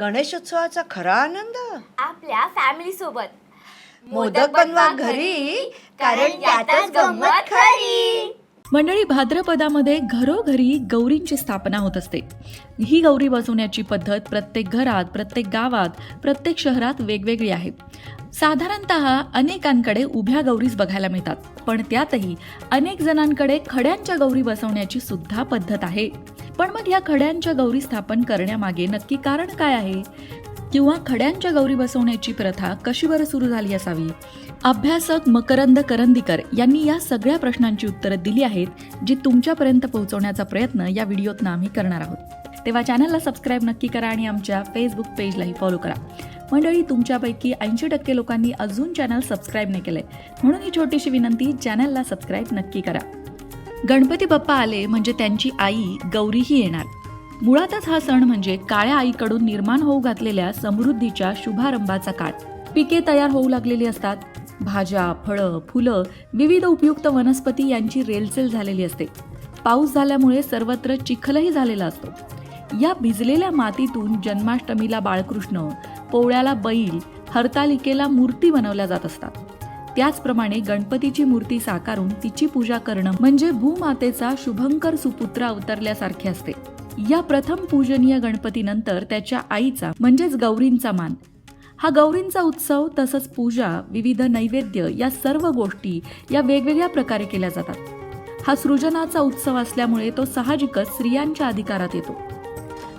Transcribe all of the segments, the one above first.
गणेशोत्सवाचा खरा आनंद? आपल्या फॅमिली सोबत. मोदक बनवा घरी कारण गंमत खरी. मंडळी भाद्रपदामध्ये घरोघरी गौरींची स्थापना होत असते. ही गौरी बसवण्याची पद्धत प्रत्येक घरात प्रत्येक गावात प्रत्येक शहरात वेगवेगळी आहे. साधारणत अनेकांकडे उभ्या गौरीच बघायला मिळतात. पण त्यातही अनेक जणांकडे खड्यांच्या गौरी बसवण्याची सुद्धा पद्धत आहे. पण मग या खड्यांच्या गौरी स्थापन करण्यामागे नक्की कारण काय आहे? किंवा खड्यांच्या गौरी बसवण्याची प्रथा कशी बरं सुरू झाली असावी? अभ्यासक मकरंद करंदीकर यांनी या सगळ्या प्रश्नांची उत्तरं दिली आहेत जी तुमच्यापर्यंत पोहोचवण्याचा प्रयत्न या व्हिडिओतनं आम्ही करणार आहोत. तेव्हा चॅनलला सबस्क्राईब नक्की करा आणि आमच्या फेसबुक पेजलाही फॉलो करा. मंडळी तुमच्यापैकी ऐंशी टक्के लोकांनी अजून चॅनल सबस्क्राईब नाही केलंय. म्हणून ही छोटीशी विनंती चॅनलला सबस्क्राईब नक्की करा. गणपती बाप्पा आले म्हणजे त्यांची आई गौरीही येणार. मुळातच हा सण म्हणजे काळ्या आईकडून निर्माण होऊ घातलेल्या समृद्धीच्या शुभारंभाचा काळ. पिके तयार होऊ लागलेली असतात. भाज्या फळं फुलं विविध उपयुक्त वनस्पती यांची रेलचेल झालेली असते. पाऊस झाल्यामुळे सर्वत्र चिखलही झालेला असतो. या भिजलेल्या मातीतून जन्माष्टमीला बाळकृष्ण पोळ्याला बैल हरतालिकेला मूर्ती बनवल्या जात असतात. त्याचप्रमाणे गणपतीची मूर्ती साकारून तिची पूजा करणं म्हणजे भूमातेचा शुभंकर सुपुत्र अवतरल्यासारखे असते. या प्रथम पूजनीय गणपतीनंतर त्याच्या आईचा म्हणजेच गौरींचा मान. हा गौरींचा उत्सव तसंच पूजा विविध नैवेद्य या सर्व गोष्टी या वेगवेगळ्या प्रकारे केल्या जातात. हा सृजनाचा उत्सव असल्यामुळे तो साहजिकच स्त्रियांच्या अधिकारात येतो.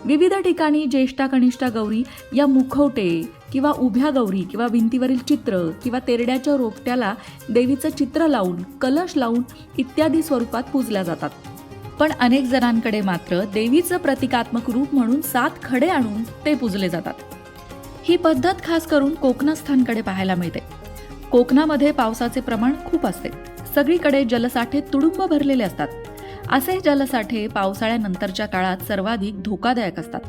विविध ठिकाणी ज्येष्ठा कनिष्ठा गौरी या मुखवटे किंवा उभ्या गौरी किंवा भिंतीवरील चित्र किंवा तेरड्याच्या रोपट्याला देवीचं चित्र लावून कलश लावून इत्यादी स्वरूपात पूजल्या जातात. पण अनेक जणांकडे मात्र देवीचं प्रतिकात्मक रूप म्हणून सात खडे आणून ते पूजले जातात. ही पद्धत खास करून कोकणस्थांकडे पाहायला मिळते. कोकणामध्ये पावसाचे प्रमाण खूप असते. सगळीकडे जलसाठे तुडुंब भरलेले असतात. असे जलसाठे पावसाळ्यानंतरच्या काळात सर्वाधिक धोकादायक असतात.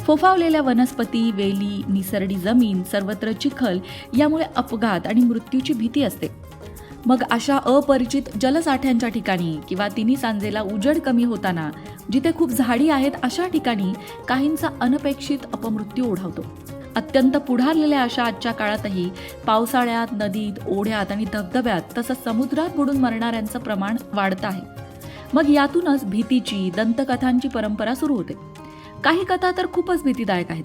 फोफावलेल्या वनस्पती वेली निसरडी जमीन सर्वत्र चिखल यामुळे अपघात आणि मृत्यूची भीती असते. मग अशा अपरिचित जलसाठ्यांच्या ठिकाणी किंवा तिन्ही सांजेला उजड कमी होताना जिथे खूप झाडी आहेत अशा ठिकाणी काहींचा अनपेक्षित अपमृत्यू ओढावतो. अत्यंत पुढारलेल्या अशा आजच्या काळातही पावसाळ्यात नदीत ओढ्यात आणि धबधब्यात तसंच समुद्रात बुडून मरणाऱ्यांचं प्रमाण वाढतं आहे. मग यातूनच भीतीची दंतकथांची परंपरा सुरू होते. काही कथा तर खूपच भीतीदायक आहेत.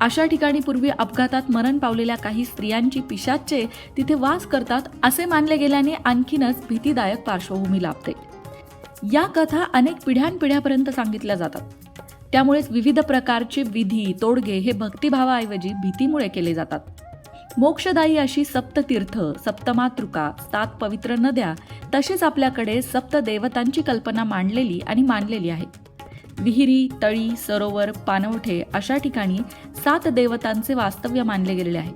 अशा ठिकाणी पूर्वी अपघातात मरण पावलेल्या काही स्त्रियांची पिशाचे तिथे वास करतात असे मानले गेल्याने आणखीनच भीतीदायक पार्श्वभूमी लाभते. या कथा अनेक पिढ्यानपिढ्यापर्यंत सांगितल्या जातात. त्यामुळेच विविध प्रकारचे विधी तोडगे हे भक्तिभावाऐवजी भीतीमुळे केले जातात. मोक्षदायी अशी सप्ततीर्थ सप्तमातृका सात पवित्र नद्या तशीच आपल्याकडे सप्त देवतांची कल्पना मांडलेली आणि मानलेली आहे. विहिरी तळी सरोवर पानवठे अशा ठिकाणी सात देवतांचे वास्तव्य मानले गेलेले आहे.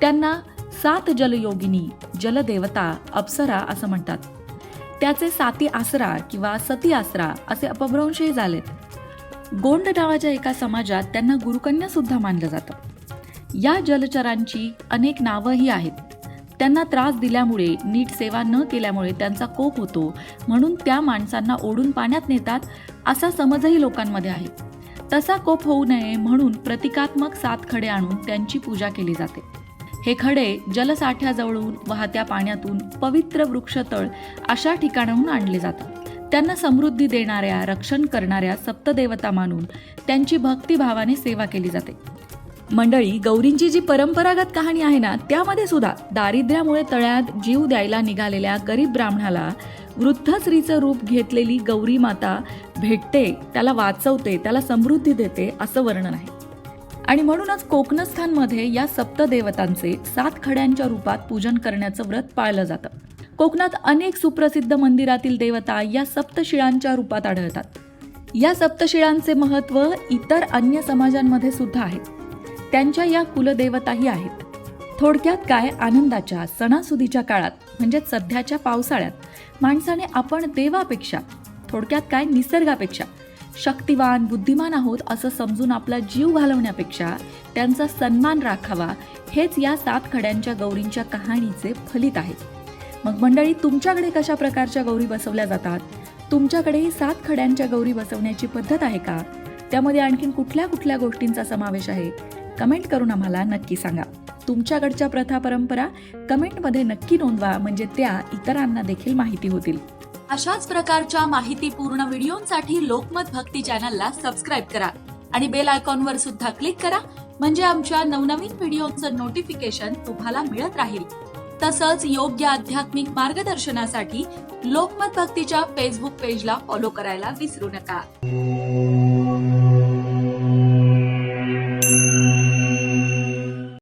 त्यांना सात जलयोगिनी जलदेवता अप्सरा असं म्हणतात. त्याचे साती आसरा किंवा सती आसरा असे अपभ्रंशही झालेत. गोंड नावाच्या एका समाजात त्यांना गुरुकन्या सुद्धा मानलं जातं. या जलचरांची अनेक नावंही आहेत. त्यांना त्रास दिल्यामुळे नीट सेवा न केल्यामुळे त्यांचा कोप होतो. म्हणून त्या माणसांना ओढून पाण्यात नेतात असा समजही लोकांमध्ये आहे. तसा कोप होऊ नये म्हणून प्रतिकात्मक सात खडे आणून त्यांची पूजा केली जाते. हे खडे जलसाठ्याजवळून वाहत्या पाण्यातून पवित्र वृक्षतळ अशा ठिकाणाहून आणले जातात. त्यांना समृद्धी देणाऱ्या रक्षण करणाऱ्या सप्तदेवता मानून त्यांची भक्तिभावाने सेवा केली जाते. मंडळी गौरींची जी परंपरागत कहाणी आहे ना त्यामध्ये सुद्धा दारिद्र्यामुळे तळ्यात जीव द्यायला निघालेल्या गरीब ब्राह्मणाला वृद्ध स्त्रीचं रूप घेतलेली गौरी माता भेटते त्याला वाचवते त्याला समृद्धी देते असं वर्णन आहे. आणि म्हणूनच कोकणस्थानमध्ये या सप्तदेवतांचे सात खड्यांच्या रूपात पूजन करण्याचं व्रत पाळलं जातं. कोकणात अनेक सुप्रसिद्ध मंदिरातील देवता या सप्तशिळांच्या रूपात आढळतात. या सप्तशिळांचे महत्त्व इतर अन्य समाजांमध्ये सुद्धा आहे. त्यांच्या या कुलदेवताही आहेत. थोडक्यात काय आनंदाच्या सणासुदीच्या काळात म्हणजेच सध्याच्या पावसाळ्यात माणसाने आपण देवापेक्षा थोडक्यात काय निसर्गापेक्षा शक्तिवान बुद्धिमान आहोत असं समजून आपला जीव घालवण्यापेक्षा त्यांचा सन्मान राखावा हेच या सात खड्यांच्या गौरींच्या कहाणीचे फलित आहे. मग मंडळी तुमच्याकडे कशा प्रकारच्या गौरी बसवल्या जातात? तुमच्याकडेही सात खड्यांच्या गौरी बसवण्याची पद्धत आहे का? त्यामध्ये आणखीन कुठल्या कुठल्या गोष्टींचा समावेश आहे? कमेंट करून आम्हाला नक्की सांगा. तुमच्याकडच्या प्रथा परंपरा कमेंटमध्ये नक्की नोंदवा म्हणजे त्या इतरांना देखील माहिती होतील. अशाच प्रकारच्या माहितीपूर्ण व्हिडिओंसाठी लोकमत भक्ती चॅनलला सबस्क्राईब करा आणि बेल आयकॉनवर सुद्धा क्लिक करा म्हणजे आमच्या नवनवीन व्हिडिओचं नोटिफिकेशन तुम्हाला मिळत राहील. तसंच योग्य आध्यात्मिक मार्गदर्शनासाठी लोकमत भक्तीच्या फेसबुक पेजला फॉलो करायला विसरू नका.